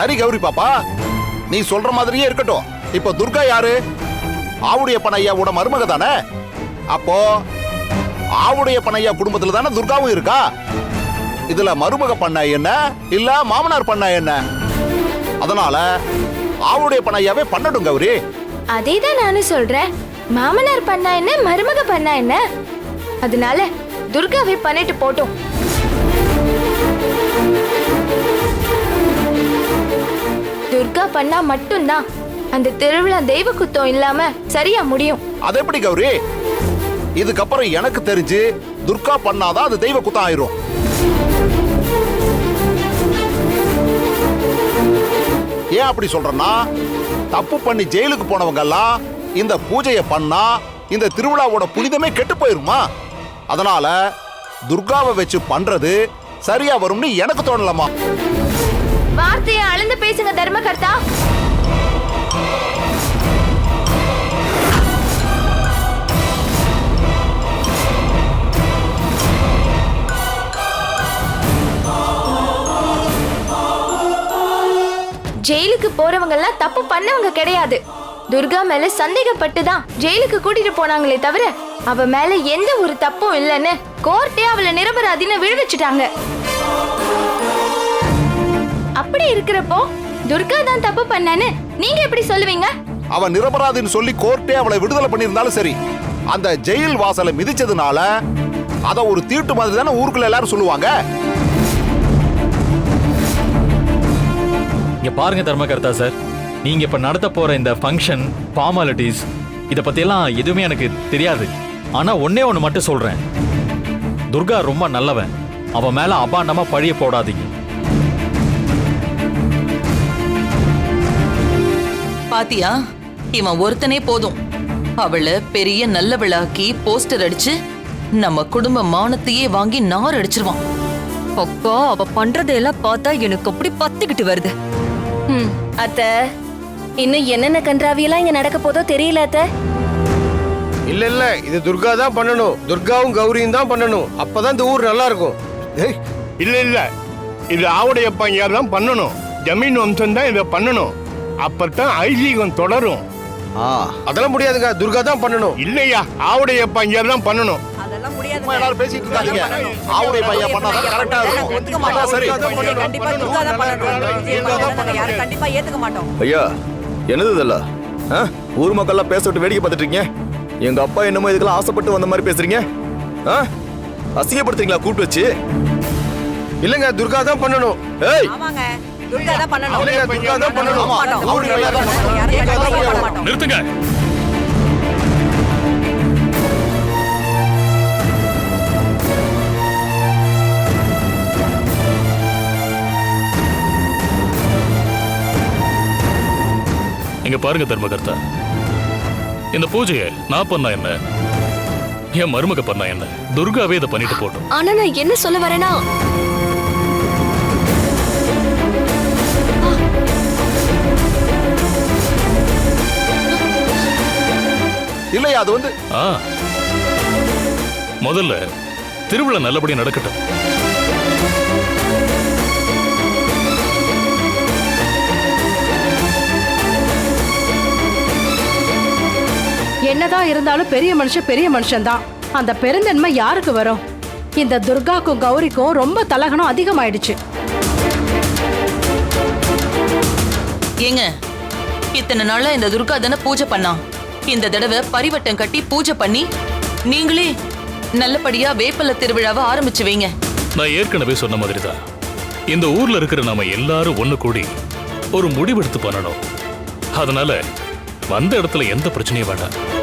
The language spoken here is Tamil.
சரி கௌரி பாப்பா நீ சொல்ற மாதிரியே இருக்கட்டும். இப்போ துர்கா யாரு? ஆவுடைய பனையாவோட மருமக தானே? அப்போ ஆவுடைய பனையா குடும்பத்துல தானே துர்காவும் இருக்கா? இதுல மருமக பண்ண என்ன? இல்ல மாமனார் பண்ண என்ன? அதனால ஆவுடைய பனையாவே பண்ணட்டும் கௌரி. அதே தான் நானும் சொல்றேன். மாமனார் பண்ணா என்ன மருமக பண்ணா என்ன? அதனால துர்காவை பண்ணிட்டு போட்டோம் துர்கா பண்ணா மட்டும்தான். அந்த திருவிழா தெய்வ குத்தம் இல்லாம சரியா முடியும். அது எப்படி கௌரி? இதுக்கப்புறம் எனக்கு தெரிஞ்சு துர்கா பண்ணாதான் அது தெய்வ குத்தம் ஆயிரும். ஏன் அப்படி சொல்றேன்னா தப்பு பண்ணி ஜெயிலுக்கு போனவங்க எல்லாம் இந்த பூஜையை பண்ணா இந்த திருவிழாவோட புனிதமே கெட்டு போயிருமா? அதனால துர்காவை வச்சு பண்றது சரியா வரும்னு எனக்கு தோணலமா வார்த்தையை அளந்து பேசுங்க தர்மகர்த்தா. ஜெயிலுக்கு போறவங்க தப்பு பண்ணவங்க கிடையாது. துர்கா மேல சந்தேகப்பட்டு தான் ஜெயிலுக்கு கூட்டிட்டு போனாங்களே தவிர அவ மேல எந்த ஒரு தப்பும் இல்லைன்னு கோர்ட்டே அவளை நிரபராதின்னு விழுவிச்சிட்டாங்க அப்படி இருக்கிறப்போ துர்கா தான் தப்பு பண்ணான்னு நீங்க எப்படி சொல்லுவீங்க? அவ நிரபராதின்னு சொல்லி கோர்ட்டே அவளை விடுதலை பண்ணியிருந்தாலும் சரி. அந்த ஜெயில் வாசலை மிதிச்சதுனால அத ஒரு தீட்டு மாதிரி தானே ஊருக்குள்ள எல்லாரும் சொல்லுவாங்க? இங்க பாருங்க தர்மகர்த்தா சார். நீங்க இப்ப நடத்த போற இந்த ஃபங்க்ஷன் ஃபார்மாலிட்டிஸ் இத பத்தி எல்லாம் எதுவுமே எனக்கு தெரியாது. ஆனா ஒண்ணே ஒண்ணு மட்டும் சொல்றேன். துர்கா ரொம்ப நல்லவன். அவ மேல அபாண்டமா பழிய போடாதீங்க. பாத்தியா? இவன் ஒருத்தனே போதும். அவளை பெரிய நல்லவளாக்கி போஸ்டர் அடிச்சு நம்ம குடும்ப மானத்தையே வாங்கி நார் அடிச்சிருவான். அக்கா அவ பண்றதையெல்லாம் பார்த்தா எனக்கு அப்படி பத்திக்கிட்டு வருது. ம் அத்த. இன்னும் என்னென்ன கன்றாவியெல்லாம் இங்க நடக்க போதோ தெரியல அத்த. இல்ல இல்ல. இது துர்கா தான் பண்ணணும். துர்காவும் கௌரியும் தான் பண்ணணும். அப்பதான் இந்த ஊர் நல்லா இருக்கும் ஏய், இல்ல இல்ல. இது ஆவுடையப்பா யார் தான் பண்ணணும். ஜமீன் வம்சம் தான் இதை பண்ணணும். அப்பதான் ஐதீகம் தொடரும். அதெல்லாம் முடியாதுங்க. துர்கா தான் பண்ணணும். இல்லையா? ஆவுடையப்பா யார் தான் பண்ணணும். அதெல்லாம் சும்மா எல்லாரும் பேசிட்டு இருக்காதீங்க. ஆவுடைய பையன் பண்ணாதான் கரெக்டா இருக்கும். அதான் சரி. கண்டிப்பா துர்கா தான் பண்ணணும். யாரும் கண்டிப்பா ஏத்துக்க மாட்டோம். ஐயா என்னது இதெல்லாம்? ஆ? ஊர் மக்கள்லாம் பேச விட்டு வேடிக்கை பார்த்துட்டு இருக்கீங்க? எங்க அப்பா என்னமோ இதுக்கெல்லாம் ஆசைப்பட்டு வந்த மாதிரி பேசுறீங்க? ஆ? அசிங்கப்படுத்துறீங்களா கூப்பிட்டு வச்சு? இல்லங்க துர்கா தான் பண்ணணும். ஏய்! துர்கா தான் பண்ணணும். நிறுத்துங்க இங்க பாருங்க தர்மகர்த்தா. இந்த பூஜையை நான் பண்ணா என்ன? என் மருமக பண்ணா என்ன? துர்காவே இதை பண்ணிட்டு போட்டோம் ஆனா நான் என்ன சொல்ல வரேன்னா இல்லையா அது வந்து ஆ. முதல்ல திருவிழா நல்லபடியா நடக்கட்டும். என்னதான் இருந்தாலும் பெரிய மனுஷன் பெரிய மனுஷன்தான். அந்த பெருந்தன்மை யாருக்கு வரும்? இந்த துர்காக்கும் கௌரிக்கும் ரொம்ப தலகணம் அதிகமாயிடுச்சு. ஏங்க இத்தனை நாளா இந்த துர்கா தானே பூஜை பண்ணா இந்த தடவை பரிவட்டம் கட்டி பூஜை பண்ணி நீங்களே நல்லபடியா வேப்பல திருவிழாவை ஆரம்பிச்சு வைங்க. நான் ஏற்கனவே சொன்ன மாதிரி தான் இந்த ஊர்ல இருக்கிற நாம எல்லாரும் ஒண்ணு கூடி ஒரு முடிவெடுத்து பண்ணணும். அதனால வந்த இடத்துல எந்த பிரச்சனையும் வேண்டாம்.